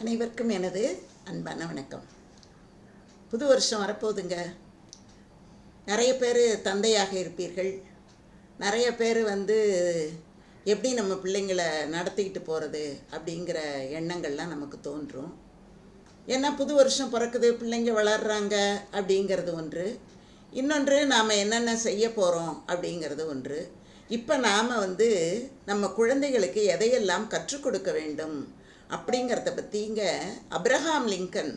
அனைவருக்கும் எனது அன்பான வணக்கம். புது வருஷம் வரப்போகுதுங்க. நிறைய பேர் தந்தையாக இருப்பீர்கள். நிறைய பேர் வந்து எப்படி நம்ம பிள்ளைங்களை நடத்திக்கிட்டு போகிறது அப்படிங்கிற எண்ணங்கள்லாம் நமக்கு தோன்றும். ஏன்னா புது வருஷம் பிறக்குது பிள்ளைங்க வளர்கிறாங்க அப்படிங்கிறது ஒன்று. இன்னொன்று நாம் என்னென்ன செய்ய போகிறோம் அப்படிங்கிறது ஒன்று. இப்போ நாம் வந்து நம்ம குழந்தைகளுக்கு எதையெல்லாம் கற்றுக் கொடுக்க வேண்டும் அப்படிங்கிறத பற்றிங்க அப்ரஹாம் லிங்கன்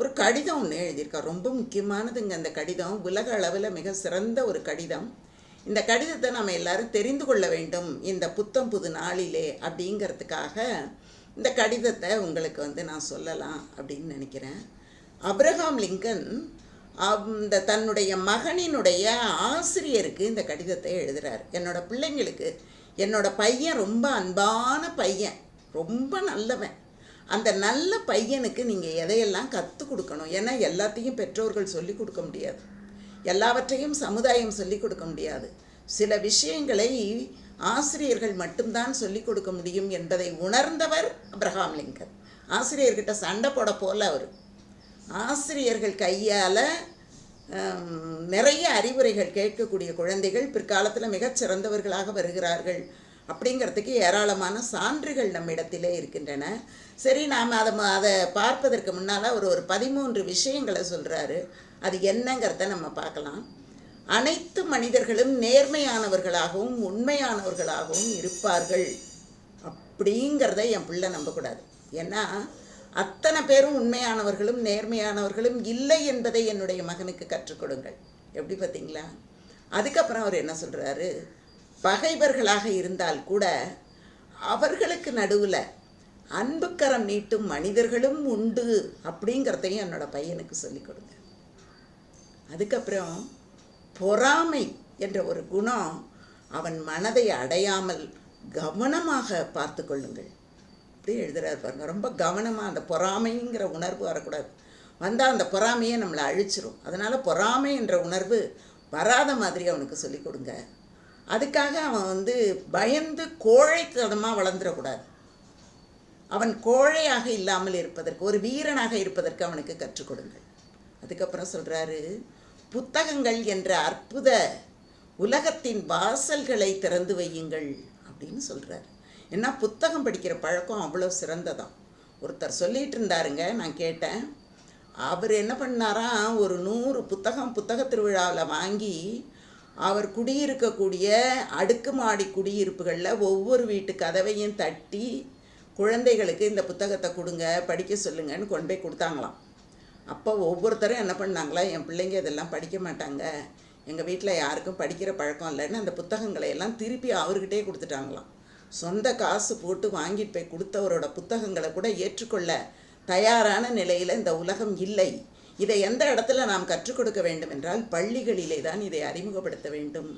ஒரு கடிதம் ஒன்று எழுதியிருக்கார். ரொம்ப முக்கியமானதுங்க அந்த கடிதம். உலக அளவில் மிக சிறந்த ஒரு கடிதம். இந்த கடிதத்தை நம்ம எல்லாரும் தெரிந்து கொள்ள வேண்டும். இந்த புத்தம் புது நாளிலே அப்படிங்கிறதுக்காக இந்த கடிதத்தை உங்களுக்கு வந்து நான் சொல்லலாம் அப்படின்னு நினைக்கிறேன். அப்ரஹாம் லிங்கன் அந்த தன்னுடைய மகனினுடைய ஆசிரியருக்கு இந்த கடிதத்தை எழுதுகிறார் என்னோட பிள்ளைங்களுக்கு என்னோட பையன் ரொம்ப அன்பான பையன். ரொம்ப நல்லவன். அந்த நல்ல பையனுக்கு நீங்கள் எதையெல்லாம் கற்றுக் கொடுக்கணும்? ஏன்னா எல்லாத்தையும் பெற்றோர்கள் சொல்லிக் கொடுக்க முடியாது. எல்லாவற்றையும் சமுதாயம் சொல்லிக் கொடுக்க முடியாது. சில விஷயங்களை ஆசிரியர்கள் மட்டும்தான் சொல்லிக் கொடுக்க முடியும் என்பதை உணர்ந்தவர் அப்ரஹாம் லிங்கன். ஆசிரியர்கிட்ட சண்டை போட போல அவர். ஆசிரியர்கள் கையால் நிறைய அறிவுரைகள் கேட்கக்கூடிய குழந்தைகள் பிற்காலத்தில் மிகச்சிறந்தவர்களாக வருகிறார்கள். அப்படிங்கிறதுக்கு ஏராளமான சான்றுகள் நம்மிடத்திலே இருக்கின்றன. சரி நாம் அதை அதை பார்ப்பதற்கு முன்னால் ஒரு ஒரு பதிமூன்று விஷயங்களை சொல்கிறாரு அது என்னங்கிறத நம்ம பார்க்கலாம். அனைத்து மனிதர்களும் நேர்மையானவர்களாகவும் உண்மையானவர்களாகவும் இருப்பார்கள் அப்படிங்கிறத என் பிள்ளை நம்பக்கூடாது. ஏன்னா அத்தனை பேரும் உண்மையானவர்களும் நேர்மையானவர்களும் இல்லை என்பதை என்னுடைய மகனுக்கு கற்றுக் கொடுங்கள். எப்படி பார்த்தீங்களா? அதுக்கப்புறம் அவர் என்ன சொல்கிறாரு பகைவர்களாக இருந்தால் கூட அவர்களுக்கு நடுவில் அன்புக்கரம் நீட்டும் மனிதர்களும் உண்டு அப்படிங்கிறதையும் என்னோட பையனுக்கு சொல்லிக் கொடுங்க. அதுக்கப்புறம் பொறாமை என்ற ஒரு குணம் அவன் மனதை அடையாமல் கவனமாக பார்த்து கொள்ளுங்கள். இப்படி எழுதுறாரு பாருங்க. ரொம்ப கவனமாக அந்த பொறாமைங்கிற உணர்வு வரக்கூடாது. வந்தால் அந்த பொறாமையை நம்மளை அழிச்சிரும். அதனால் பொறாமை என்ற உணர்வு வராத மாதிரி அவனுக்கு சொல்லிக் கொடுங்க. அதுக்காக அவன் வந்து பயந்து கோழைத்தனமாக வளர்ந்துடக்கூடாது. அவன் கோழையாக இல்லாமல் இருப்பதற்கு ஒரு வீரனாக இருப்பதற்கு அவனுக்கு கற்றுக் கொடுங்கள். அதுக்கப்புறம் சொல்கிறாரு புத்தகங்கள் என்ற அற்புத உலகத்தின் வாசல்களை திறந்து வையுங்கள் அப்படின்னு சொல்கிறார் ஏன்னா புத்தகம் படிக்கிற பழக்கம் அவ்வளோ சிறந்ததான். ஒருத்தர் சொல்லிகிட்டு இருந்தாருங்க நான் கேட்டேன். அவர் என்ன பண்ணாராம் ஒரு நூறு புத்தகம் புத்தக திருவிழாவில் வாங்கி அவர் குடியிருக்கக்கூடிய அடுக்குமாடி குடியிருப்புகளில் ஒவ்வொரு வீட்டு கதவையும் தட்டி குழந்தைகளுக்கு இந்த புத்தகத்தை கொடுங்க படிக்க சொல்லுங்கன்னு கொண்டு போய் கொடுத்தாங்களாம். அப்போ ஒவ்வொருத்தரும் என்ன பண்ணாங்களா என் பிள்ளைங்க இதெல்லாம் படிக்க மாட்டாங்க எங்கள் வீட்டில் யாருக்கும் படிக்கிற பழக்கம் இல்லைன்னு அந்த புத்தகங்களை எல்லாம் திருப்பி அவர்கிட்டே கொடுத்துட்டாங்களாம். சொந்த காசு போட்டு வாங்கிட்டு போய் கொடுத்தவரோட புத்தகங்களை கூட ஏற்றுக்கொள்ள தயாரான நிலையில் இந்த உலகம் இல்லை. இதை எந்த இடத்துல நாம் கற்றுக் கொடுக்க வேண்டும் என்றால் பள்ளிகளிலே தான் இதை அறிமுகப்படுத்த வேண்டும்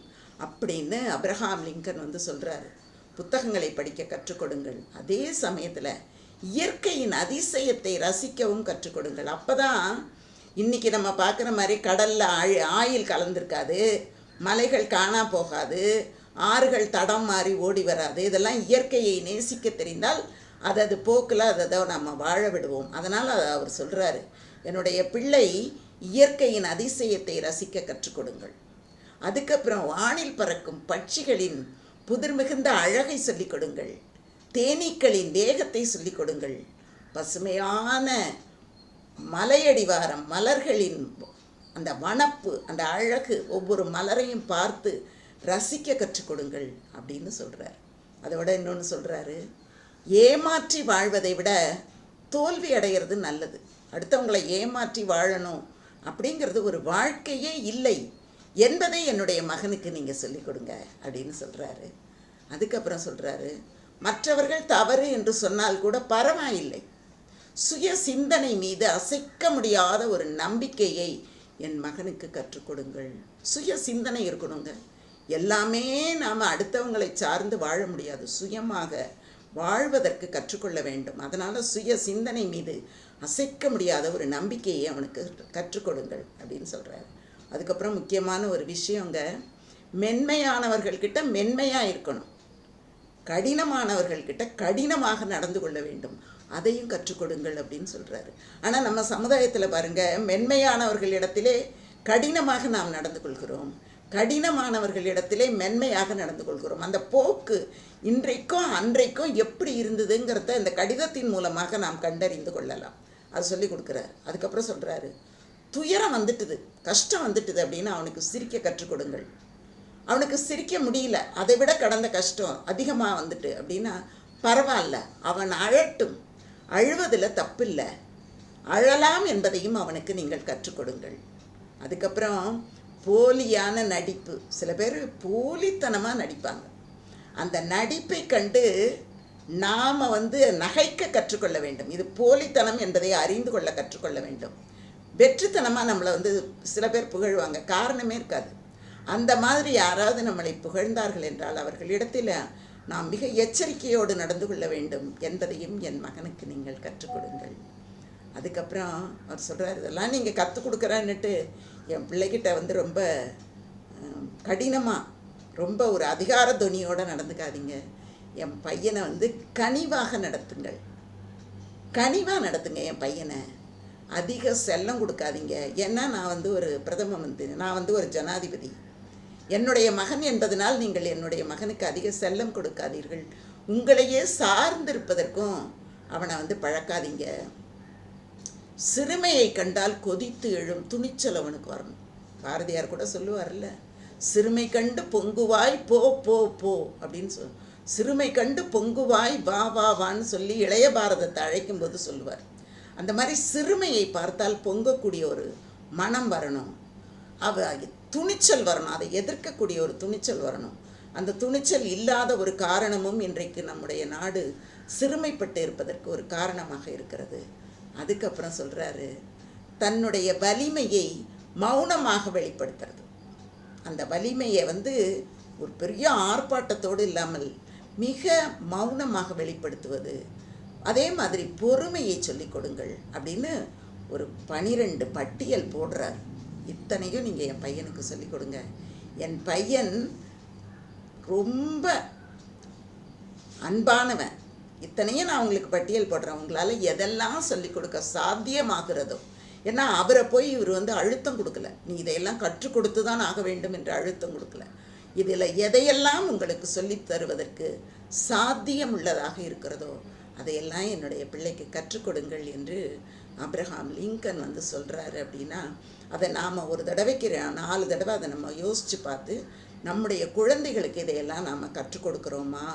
அப்படின்னு அப்ரஹாம் லிங்கன் வந்து சொல்கிறாரு புத்தகங்களை படிக்க கற்றுக் கொடுங்கள். அதே சமயத்தில் இயற்கையின் அதிசயத்தை ரசிக்கவும் கற்றுக் கொடுங்கள். அப்போ தான் இன்றைக்கி நம்ம பார்க்குற மாதிரி கடலில் ஆழ் ஆயில் கலந்துருக்காது மலைகள் காணா போகாது ஆறுகள் தடம் மாறி ஓடி வராது. இதெல்லாம் இயற்கையை நேசிக்க தெரிந்தால் அதது அது போக்கில் அதை நம்ம வாழ விடுவோம். அதனால் அவர் சொல்கிறாரு என்னுடைய பிள்ளை இயற்கையின் அதிசயத்தை ரசிக்க கற்றுக் கொடுங்கள். அதுக்கப்புறம் வானில் பறக்கும் பட்சிகளின் புதிர் மிகுந்த அழகை சொல்லிக் கொடுங்கள். தேனீக்களின் தேகத்தை சொல்லிக் கொடுங்கள். பசுமையான மலையடிவாரம் மலர்களின் அந்த வனப்பு அந்த அழகு ஒவ்வொரு மலரையும் பார்த்து ரசிக்க கற்றுக் கொடுங்கள் அப்படின்னு சொல்கிறார் அதோட இன்னொன்று சொல்கிறாரு ஏமாற்றி வாழ்வதை விட தோல்வி அடைகிறது நல்லது. அடுத்தவங்களை ஏமாற்றி வாழணும் அப்படிங்கிறது ஒரு வாழ்க்கையே இல்லை. என்பதை என்னுடைய மகனுக்கு நீங்கள் சொல்லிக் கொடுங்க அப்படின்னு சொல்கிறாரு அதுக்கப்புறம் சொல்கிறாரு மற்றவர்கள் தவறு என்று சொன்னால் கூட பரவாயில்லை. சுய சிந்தனை மீது அசைக்க முடியாத ஒரு நம்பிக்கையை என் மகனுக்கு கற்றுக் கொடுங்கள். சுய சிந்தனை இருக்கணுங்க. எல்லாமே நாம் அடுத்தவங்களை சார்ந்து வாழ முடியாது. சுயமாக வாழ்வதற்கு கற்றுக்கொள்ள வேண்டும். அதனால் சுய சிந்தனை மீது அசைக்க முடியாத ஒரு நம்பிக்கையை அவனுக்கு கற்றுக் கொடுங்கள் அப்படின்னு சொல்கிறார் அதுக்கப்புறம் முக்கியமான ஒரு விஷயங்க மென்மையானவர்கள்கிட்ட மென்மையாக இருக்கணும். கடினமானவர்கள்கிட்ட கடினமாக நடந்து கொள்ள வேண்டும். அதையும் கற்றுக் கொடுங்கள் அப்படின்னு சொல்கிறாரு ஆனால் நம்ம சமுதாயத்தில் பாருங்கள் மென்மையானவர்களிடத்திலே கடினமாக நாம் நடந்து கொள்கிறோம். கடினமானவர்களிடத்திலே மென்மையாக நடந்து கொள்கிறோம். அந்த போக்கு இன்றைக்கும் அன்றைக்கும் எப்படி இருந்ததுங்கிறத இந்த கடிதத்தின் மூலமாக நாம் கண்டறிந்து கொள்ளலாம். அது சொல்லி கொடுக்குறாரு. அதுக்கப்புறம் சொல்கிறாரு துயரம் வந்துட்டுது கஷ்டம் வந்துட்டுது அப்படின்னு அவனுக்கு சிரிக்க கற்றுக் கொடுங்கள். அவனுக்கு சிரிக்க முடியல அதை விட கடந்த கஷ்டம் அதிகமாக வந்துட்டு அப்படின்னா பரவாயில்ல அவன் அழட்டும் அழுவதில் தப்பில்லை அழலாம் என்பதையும் அவனுக்கு நீங்கள் கற்றுக் கொடுங்கள். அதுக்கப்புறம் போலியான நடிப்பு சில பேர் போலித்தனமாக நடிப்பாங்க. அந்த நடிப்பை கண்டு நாம் வந்து நகைக்க கற்றுக்கொள்ள வேண்டும். இது போலித்தனம் என்பதை அறிந்து கொள்ள கற்றுக்கொள்ள வேண்டும். வெற்றித்தனமாக நம்மளை வந்து சில பேர் புகழ்வாங்க. காரணமே இருக்காது. அந்த மாதிரி யாராவது நம்மளை புகழ்ந்தார்கள் என்றால் அவர்களிடத்தில் நாம் மிக எச்சரிக்கையோடு நடந்து கொள்ள வேண்டும் என்பதையும் என் மகனுக்கு நீங்கள் கற்றுக் கொடுங்கள். அதுக்கப்புறம் அவர் சொல்கிறார் இதெல்லாம் நீங்கள் கற்றுக் கொடுக்குறேன்னுட்டு என் பிள்ளைகிட்ட வந்து ரொம்ப கடினமாக ரொம்ப ஒரு அதிகார துணியோடு நடந்துக்காதீங்க. என் பையனை வந்து கனிவாக நடத்துங்கள். கனிவாக நடத்துங்க என் பையனை. அதிக செல்லம் கொடுக்காதீங்க. ஏன்னா நான் வந்து ஒரு பிரதம மந்திரி. நான் வந்து ஒரு ஜனாதிபதி. என்னுடைய மகன் என்பதனால் நீங்கள் என்னுடைய மகனுக்கு அதிக செல்லம் கொடுக்காதீர்கள். உங்களையே சார்ந்திருப்பதற்கும் அவனை வந்து பழக்காதீங்க. சிறுமையை கண்டால் கொதித்து எழும் துணிச்சல் அவனுக்கு வரணும். பாரதியார் கூட சொல்லுவார்ல சிறுமை கண்டு பொங்குவாய் போ போ போ அப்படின்னு சொல் சிறுமை கண்டு பொங்குவாய் வா வா வான்னு சொல்லி இளைய பாரதத்தை அழைக்கும் போது சொல்லுவார். அந்த மாதிரி சிறுமையை பார்த்தால் பொங்கக்கூடிய ஒரு மனம் வரணும். அவ துணிச்சல் வரணும். அதை எதிர்க்கக்கூடிய ஒரு துணிச்சல் வரணும். அந்த துணிச்சல் இல்லாத ஒரு காரணமும் இன்றைக்கு நம்முடைய நாடு சிறுமைப்பட்டு இருப்பதற்கு ஒரு காரணமாக இருக்கிறது. அதுக்கப்புறம் சொல்கிறாரு தன்னுடைய வலிமையை மௌனமாக வெளிப்படுத்துறது. அந்த வலிமையை வந்து ஒரு பெரிய ஆர்ப்பாட்டத்தோடு இல்லாமல் மிக மௌனமாக வெளிப்படுத்துவது. அதே மாதிரி பொறுமையை சொல்லிக் கொடுங்கள் அப்படின்னு ஒரு பனிரெண்டு பட்டியல் போடுறார். இத்தனையும் நீங்கள் என் பையனுக்கு சொல்லிக் கொடுங்க. என் பையன் ரொம்ப அன்பானவன். இத்தனையும் நான் உங்களுக்கு பட்டியல் போடுறேன். உங்களால் எதெல்லாம் சொல்லிக் கொடுக்க சாத்தியமாகிறதோ ஏன்னா அவரை போய் இவர் வந்து அழுத்தம் கொடுக்கல. நீ இதையெல்லாம் கற்றுக் கொடுத்து தான் ஆக வேண்டும் என்று அழுத்தம் கொடுக்கல. இதில் எதையெல்லாம் உங்களுக்கு சொல்லித் தருவதற்கு சாத்தியம் உள்ளதாக இருக்கிறதோ அதையெல்லாம் என்னுடைய பிள்ளைக்கு கற்றுக் கொடுங்கள் என்று அப்ரஹாம் லிங்கன் வந்து சொல்கிறாரு அப்படின்னா அதை நாம் ஒரு தடவைக்கு நாலு தடவை அதை நம்ம யோசித்து பார்த்து நம்முடைய குழந்தைகளுக்கு இதையெல்லாம் நாம் கற்றுக் கொடுக்குறோமா?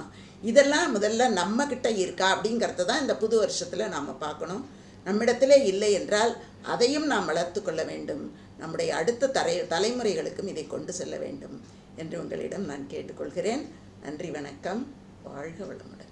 இதெல்லாம் முதல்ல நம்மக்கிட்ட இருக்கா அப்படிங்கிறத தான் இந்த புது வருஷத்தில் நாம் பார்க்கணும். நம்மிடத்திலே இல்லை என்றால் அதையும் நாம் வளர்த்து கொள்ள வேண்டும். நம்முடைய அடுத்த தலை தலைமுறைகளுக்கும் இதை கொண்டு செல்ல வேண்டும். என்று உங்களிடம் நான் கேட்டுக்கொள்கிறேன். நன்றி வணக்கம். வாழ்க வளமுடன்.